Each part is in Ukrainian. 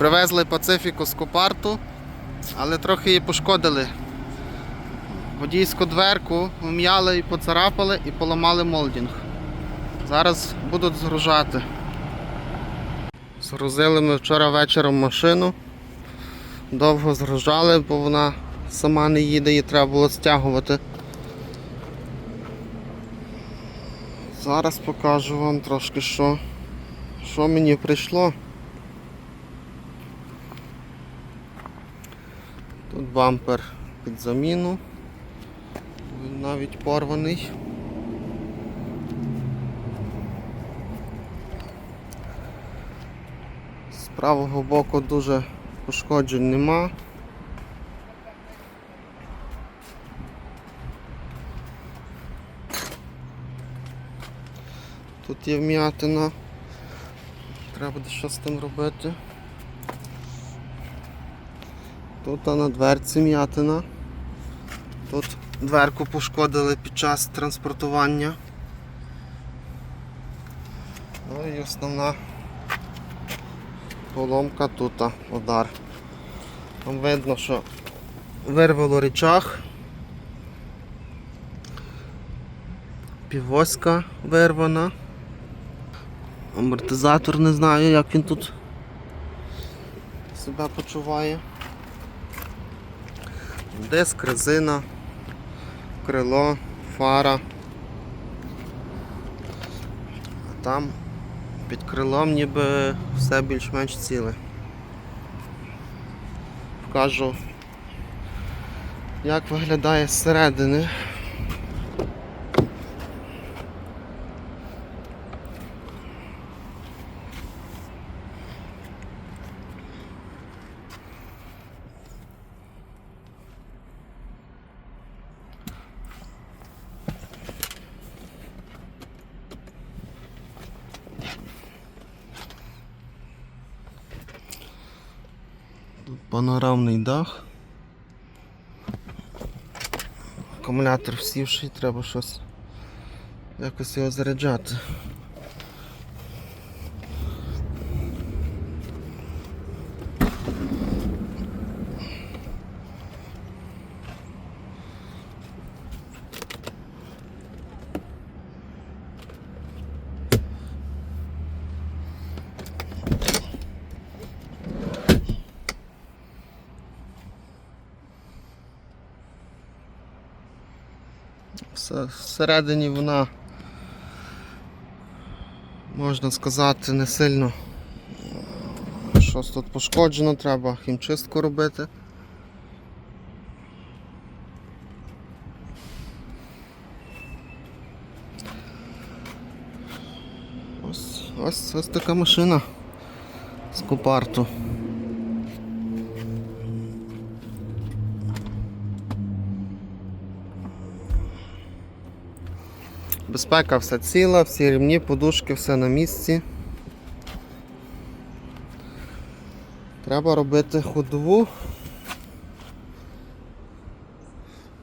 Привезли Пацифіку з Копарту, але трохи її пошкодили. Водійську дверку вм'яли і поцарапали і поламали молдінг. Зараз будуть згружати. Згрузили ми вчора вечором машину. Довго згружали, бо вона сама не їде, її треба було стягувати. Зараз покажу вам трошки, що, що мені прийшло. Тут бампер під заміну. Він навіть порваний. З правого боку дуже пошкоджень нема. Тут є вм'ятина. Треба щось з тим робити. Тут на дверці м'ятина. Тут дверку пошкодили під час транспортування. Ну і основна поломка тут, удар. Там видно, що вирвало речах. Півоська вирвана. Амортизатор не знаю, як він тут себе почуває. Диск, резина, крило, фара. А там під крилом ніби все більш-менш ціле. Покажу, як виглядає зсередини. Панорамний дах. Акумулятор всівший, треба щось якось його заряджати. Всередині вона, можна сказати, не сильно щось тут пошкоджено, треба хімчистку робити. Ось, ось, ось така машина з купарту. Безпека все ціла, всі рівні, подушки, все на місці. Треба робити ходову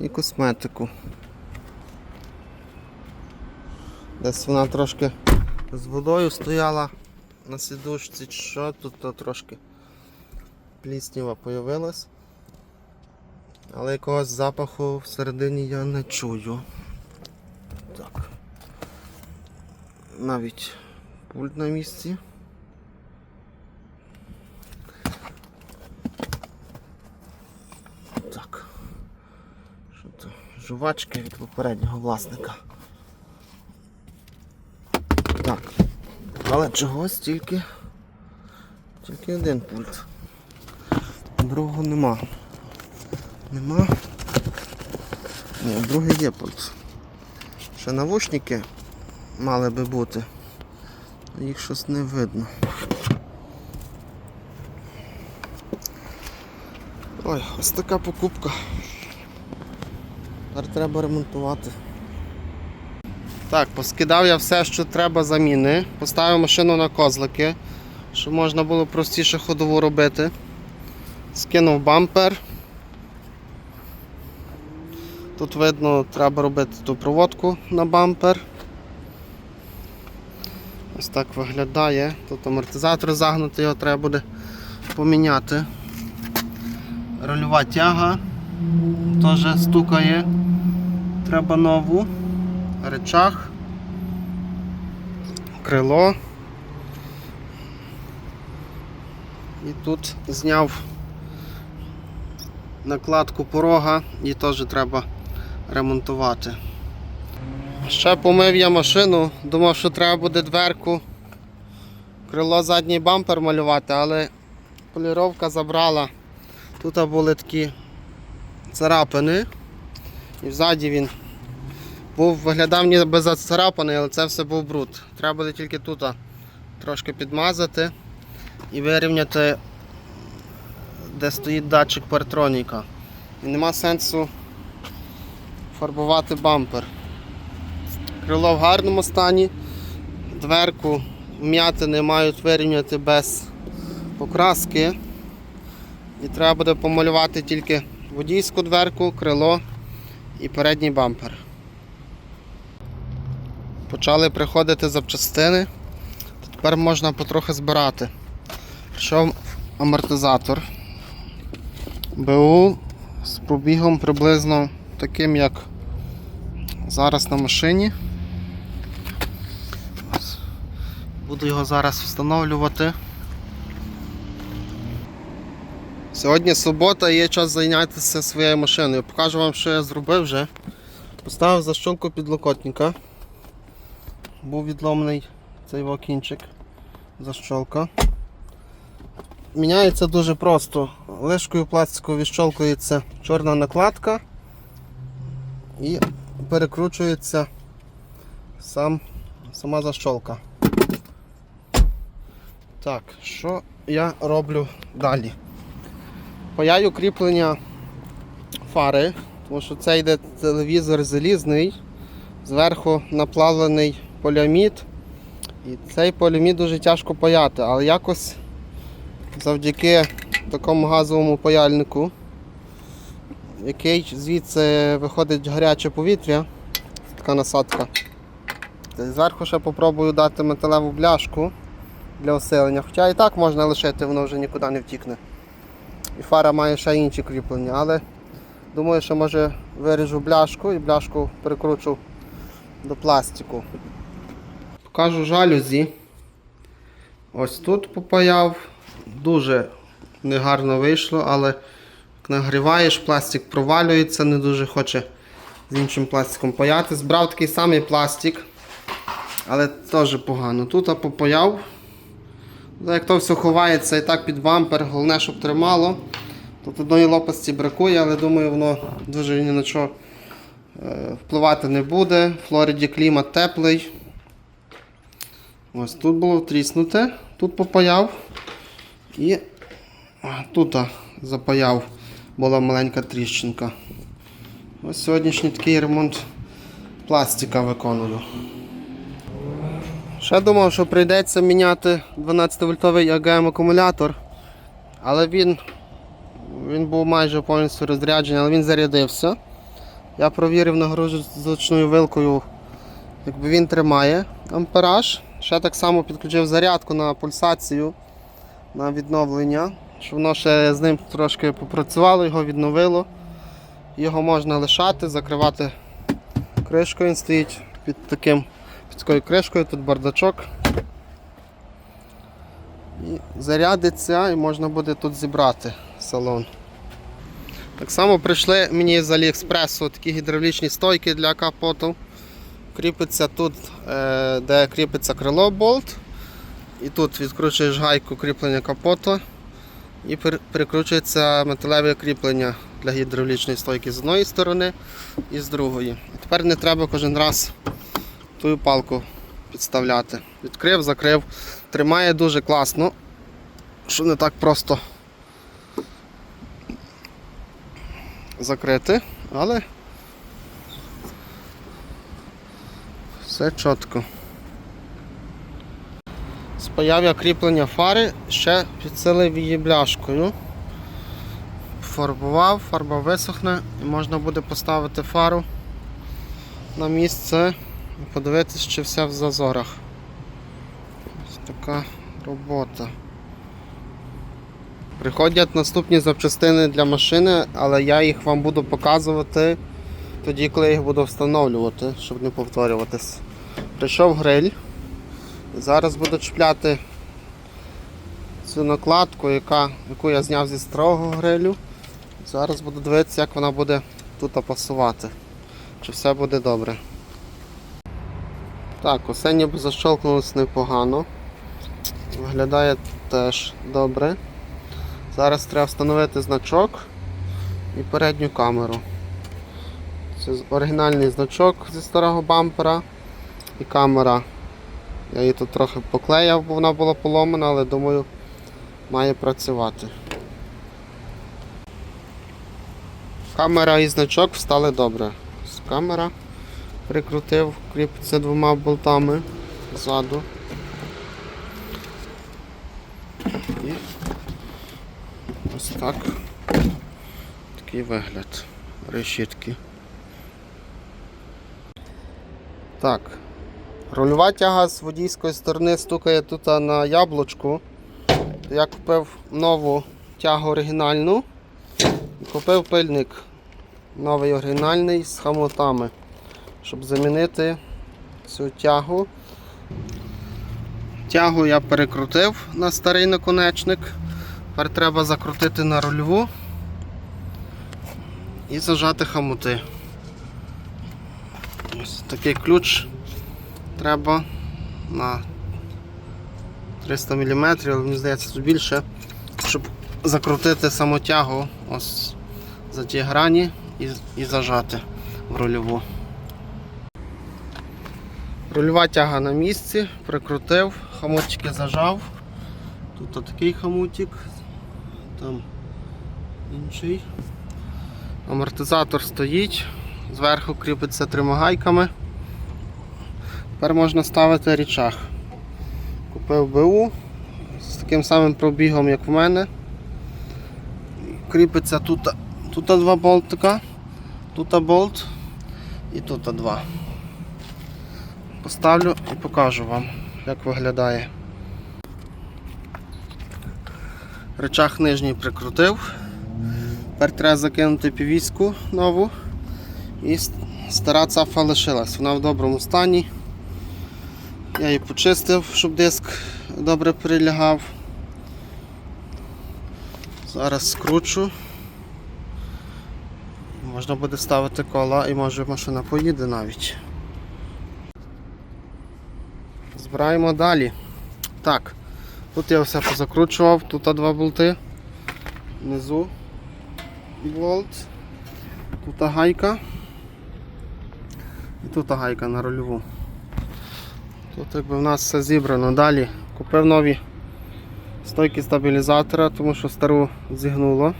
і косметику. Десь вона трошки з водою стояла на сідушці, що тут то трошки плісніва появилась. Але якогось запаху всередині я не чую. Так. Навіть пульт на місці. Так. Що то? Жувачки від попереднього власника. Так. Але чогось тільки. Тільки один пульт. Другого нема. Нема. Ні, другий є пульт. Ще навушники мали би бути. Їх щось не видно. Ой, ось така покупка. Тепер треба ремонтувати. Так, поскидав я все, що треба заміни. Поставив машину на козлики, щоб можна було простіше ходову робити. Скинув бампер. Тут видно, треба робити ту проводку на бампер. Ось так виглядає. Тут амортизатор загнути, його треба буде поміняти. Рольова тяга теж стукає. Треба нову. Речах. Крило. І тут зняв накладку порога і теж треба ремонтувати. Ще помив я машину, думав, що треба буде дверку, крило задній бампер малювати, але поліровка забрала. Тут були такі царапини. І взаді він був, виглядав ніби зацарапаний, але це все був бруд. Треба буде тільки тут трошки підмазати і вирівняти, де стоїть датчик партроніка. І нема сенсу фарбувати бампер. Крило в гарному стані, дверку вм'ятини мають вирівняти без покраски. І треба буде помалювати тільки водійську дверку, крило і передній бампер. Почали приходити запчастини. Тепер можна потрохи збирати. Пішов амортизатор. БУ з пробігом приблизно таким, як зараз на машині. Ось. Буду його зараз встановлювати. Сьогодні субота і є час зайнятися своєю машиною. Покажу вам, що я зробив вже. Поставив защолку підлокотника. Був відломаний цей його. Защолка. Міняється дуже просто. Лишкою пластиковою відщолкується чорна накладка і перекручується сам, сама защолка. Так, що я роблю далі? Паяю кріплення фари, тому що це йде телевізор залізний, зверху наплавлений поліамід. І цей поліамід дуже тяжко паяти, але якось завдяки такому газовому паяльнику, який звідси виходить гаряче повітря, така насадка. Зверху ще попробую дати металеву бляшку для осилення. Хоча і так можна лишити, воно вже нікуди не втікне. І фара має ще інші кріплення, але думаю, що може виріжу бляшку і бляшку перекручу до пластику. Покажу жалюзі. Ось тут попаяв. Дуже негарно вийшло, але як нагріваєш, пластик провалюється, не дуже хоче з іншим пластиком паяти. Збрав такий самий пластик, але теж погано. Тут попаяв. Ну, Як то все ховається і так під бампер, головне, щоб тримало. Тут одної лопасті бракує, але думаю, воно дуже ні на що е, впливати не буде. В Флориді клімат теплий. Ось тут було тріснуте, тут попаяв. І тут запаяв, була маленька тріщинка. Ось сьогоднішній такий ремонт пластика виконую. Ще думав, що прийдеться міняти 12-вольтовий АГМ акумулятор, але він, він був майже повністю розряджений, але він зарядився. Я провірив нагрузочною вилкою, якби він тримає ампераж. Ще так само підключив зарядку на пульсацію на відновлення, щоб воно ще з ним трошки попрацювало, його відновило. Його можна лишати, закривати кришкою, він стоїть під таким під такою кришкою, тут бардачок. І зарядиться і можна буде тут зібрати салон. Так само прийшли мені з Аліекспресу такі гідравлічні стойки для капоту. Кріпиться тут, е, де кріпиться крило болт. І тут відкручуєш гайку кріплення капоту і перекручується металеве кріплення для гідравлічної стойки з одної сторони і з другої. І тепер не треба кожен раз ту палку підставляти. Відкрив, закрив. Тримає дуже класно, що не так просто закрити, але все чітко. Спаяв я кріплення фари, ще підсилив її бляшкою. Фарбував, фарба висохне і можна буде поставити фару на місце подивитися, чи все в зазорах. Ось така робота. Приходять наступні запчастини для машини, але я їх вам буду показувати тоді, коли їх буду встановлювати, щоб не повторюватись. Прийшов гриль. Зараз буду чіпляти цю накладку, яка, яку я зняв зі старого грилю. Зараз буду дивитися, як вона буде тут пасувати. Чи все буде добре. Так, усе ніби защолкнулось непогано. Виглядає теж добре. Зараз треба встановити значок і передню камеру. Це оригінальний значок зі старого бампера і камера. Я її тут трохи поклеяв, бо вона була поломана, але думаю, має працювати. Камера і значок встали добре. Камера прикрутив, кріпиться двома болтами ззаду. І ось так. Такий вигляд решітки. Так. Рульова тяга з водійської сторони стукає тут на яблучку. Я купив нову тягу оригінальну і купив пильник новий оригінальний з хамотами, щоб замінити цю тягу. Тягу я перекрутив на старий наконечник. Тепер треба закрутити на рульву і зажати хамути. Ось такий ключ треба на 300 мм, але мені здається тут більше, щоб закрутити самотягу ось за ті грані і, і зажати в рульову. Рульова тяга на місці, прикрутив, хамутики зажав. Тут такий хамутик, там інший. Амортизатор стоїть, зверху кріпиться трьома гайками. Тепер можна ставити річах. Купив БУ з таким самим пробігом, як в мене. Кріпиться тут, тут два болтика, тут болт і тут два. Поставлю і покажу вам, як виглядає. Речах нижній прикрутив. Тепер треба закинути півіську нову. І стара цафа лишилась. Вона в доброму стані. Я її почистив, щоб диск добре прилягав. Зараз скручу. Можна буде ставити кола і може машина поїде навіть. Збираємо далі. Так, тут я все позакручував, тут два болти, внизу болт, тут гайка і тут гайка на рульову. Тут якби в нас все зібрано. Далі купив нові стойки стабілізатора, тому що стару зігнуло.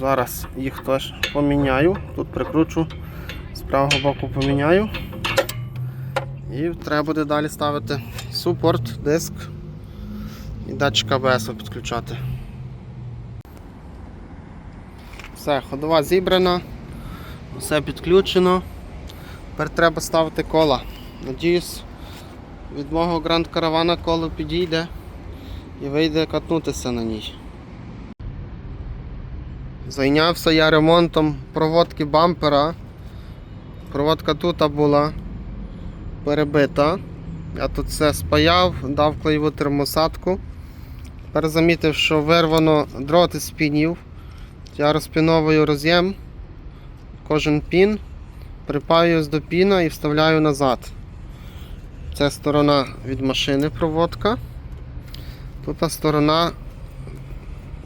Зараз їх теж поміняю. Тут прикручу, з правого боку поміняю. І треба буде далі ставити супорт, диск і датчик АБС підключати. Все, ходова зібрана, все підключено. Тепер треба ставити кола. Надіюсь, від мого гранд каравана коло підійде і вийде катнутися на ній. Зайнявся я ремонтом проводки бампера. Проводка тут була перебита. Я тут все спаяв, дав клеєву термосадку. Тепер замітив, що вирвано дроти з пінів. Я розпіновую роз'єм, кожен пін, припаюсь до піна і вставляю назад. Це сторона від машини проводка. Тут сторона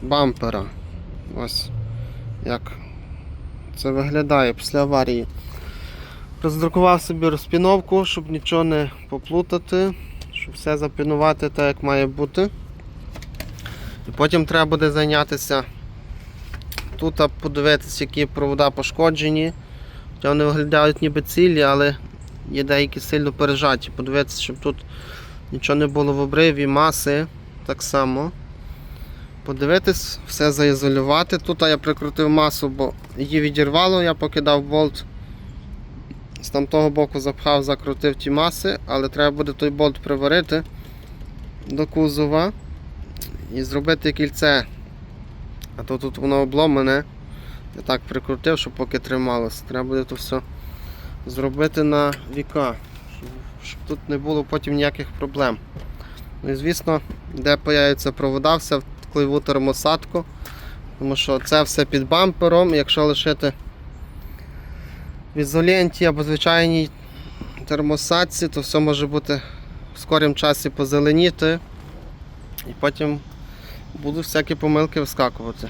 бампера. Ось як це виглядає після аварії. Роздрукував собі розпіновку, щоб нічого не поплутати, щоб все запінувати так, як має бути. І потім треба буде зайнятися тут подивитися, які провода пошкоджені. Хоча вони виглядають ніби цілі, але є деякі сильно пережаті. Подивитися, щоб тут нічого не було в обриві, маси так само. Подивитись, все заізолювати. Тут я прикрутив масу, бо її відірвало, я покидав болт. З тамтого боку запхав, закрутив ті маси, але треба буде той болт приварити до кузова. і зробити кільце. А то тут воно обломане. Я так прикрутив, щоб поки трималося. Треба буде то все зробити на віка, щоб, тут не було потім ніяких проблем. Ну і звісно, де появляться провода, все в клейву термосадку. Тому що це все під бампером, якщо лишити в ізоленті або звичайній термосадці, то все може бути в скорім часі позеленіти. І потім будуть всякі помилки вискакувати.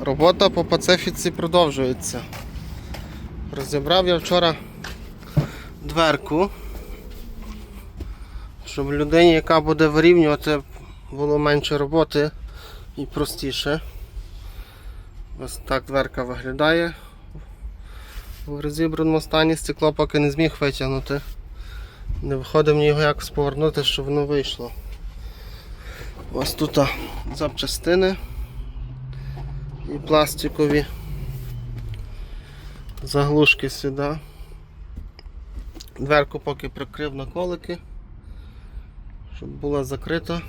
Робота по пацифіці продовжується. Розібрав я вчора дверку, щоб людині, яка буде вирівнювати, було менше роботи і простіше. Ось так дверка виглядає. В розібраному стані стекло поки не зміг витягнути. Не виходить мені його якось повернути, щоб воно вийшло. Ось тут запчастини і пластикові заглушки сюди. Дверку поки прикрив на колики, щоб була закрита.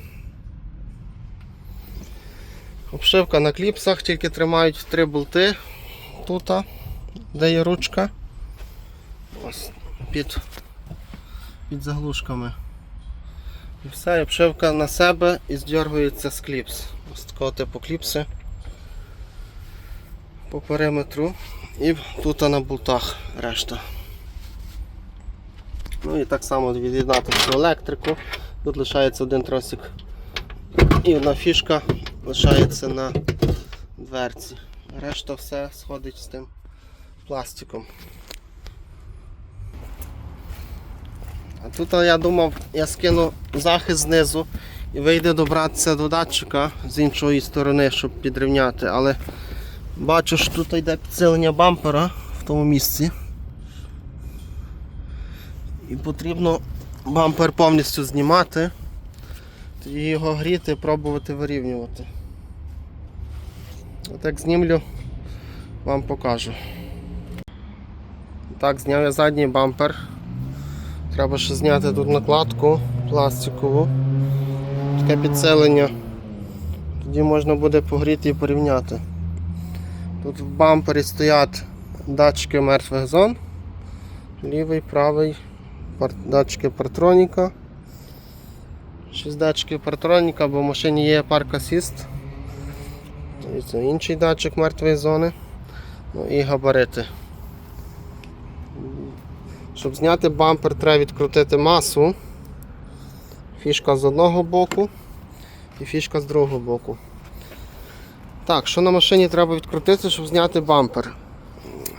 Обшивка на кліпсах, тільки тримають три болти тут, де є ручка. Ось під, під заглушками. І все, і обшивка на себе і здергується з кліпс. Ось такого типу кліпси по периметру і тут на болтах решта. Ну і так само від'єднати всю електрику. Тут лишається один тросик і одна фішка лишається на дверці. Решта все сходить з тим пластиком. А тут я думав, я скину захист знизу і вийде добратися до датчика з іншої сторони, щоб підрівняти, але бачу, що тут йде підсилення бампера в тому місці. І потрібно бампер повністю знімати, тоді його гріти, пробувати вирівнювати. Отак знімлю, вам покажу. Так, зняв я задній бампер. Треба ще зняти тут накладку пластикову. Таке підсилення. Тоді можна буде погріти і порівняти. Тут в бампері стоять датчики мертвих зон. Лівий, правий, датчики партроніка. 6 датчиків партроніка, бо в машині є парк асіст. Це інший датчик мертвої зони. Ну і габарити. Щоб зняти бампер, треба відкрутити масу. Фішка з одного боку і фішка з другого боку. Так, що на машині треба відкрутити, щоб зняти бампер?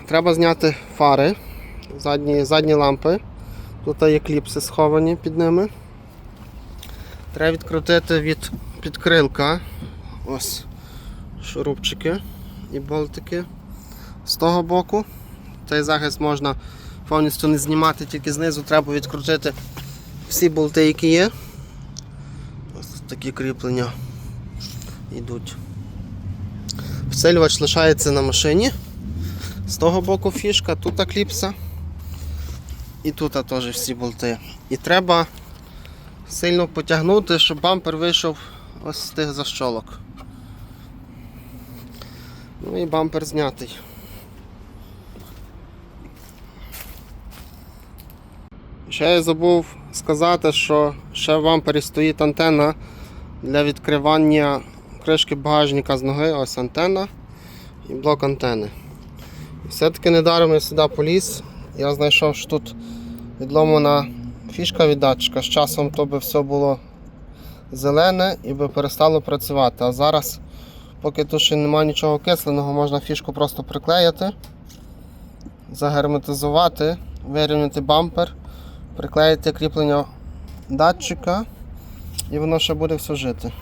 Треба зняти фари, задні, задні лампи. Тут є кліпси сховані під ними. Треба відкрутити від підкрилка. Ось шурупчики і болтики з того боку. Цей захист можна повністю не знімати, тільки знизу треба відкрутити всі болти, які є. Ось такі кріплення йдуть. Всилювач лишається на машині. З того боку фішка, тут кліпса. І тут теж всі болти. І треба сильно потягнути, щоб бампер вийшов ось з тих защолок. Ну і бампер знятий. Ще я забув сказати, що ще в бампері стоїть антенна для відкривання кришки багажника з ноги, ось антенна і блок антени. Все-таки недаром я сюди поліз. Я знайшов, що тут відломана фішка від датчика. З часом то би все було зелене і би перестало працювати. А зараз, поки тут ще немає нічого окисленого, можна фішку просто приклеїти, загерметизувати, вирівняти бампер, приклеїти кріплення датчика і воно ще буде все жити.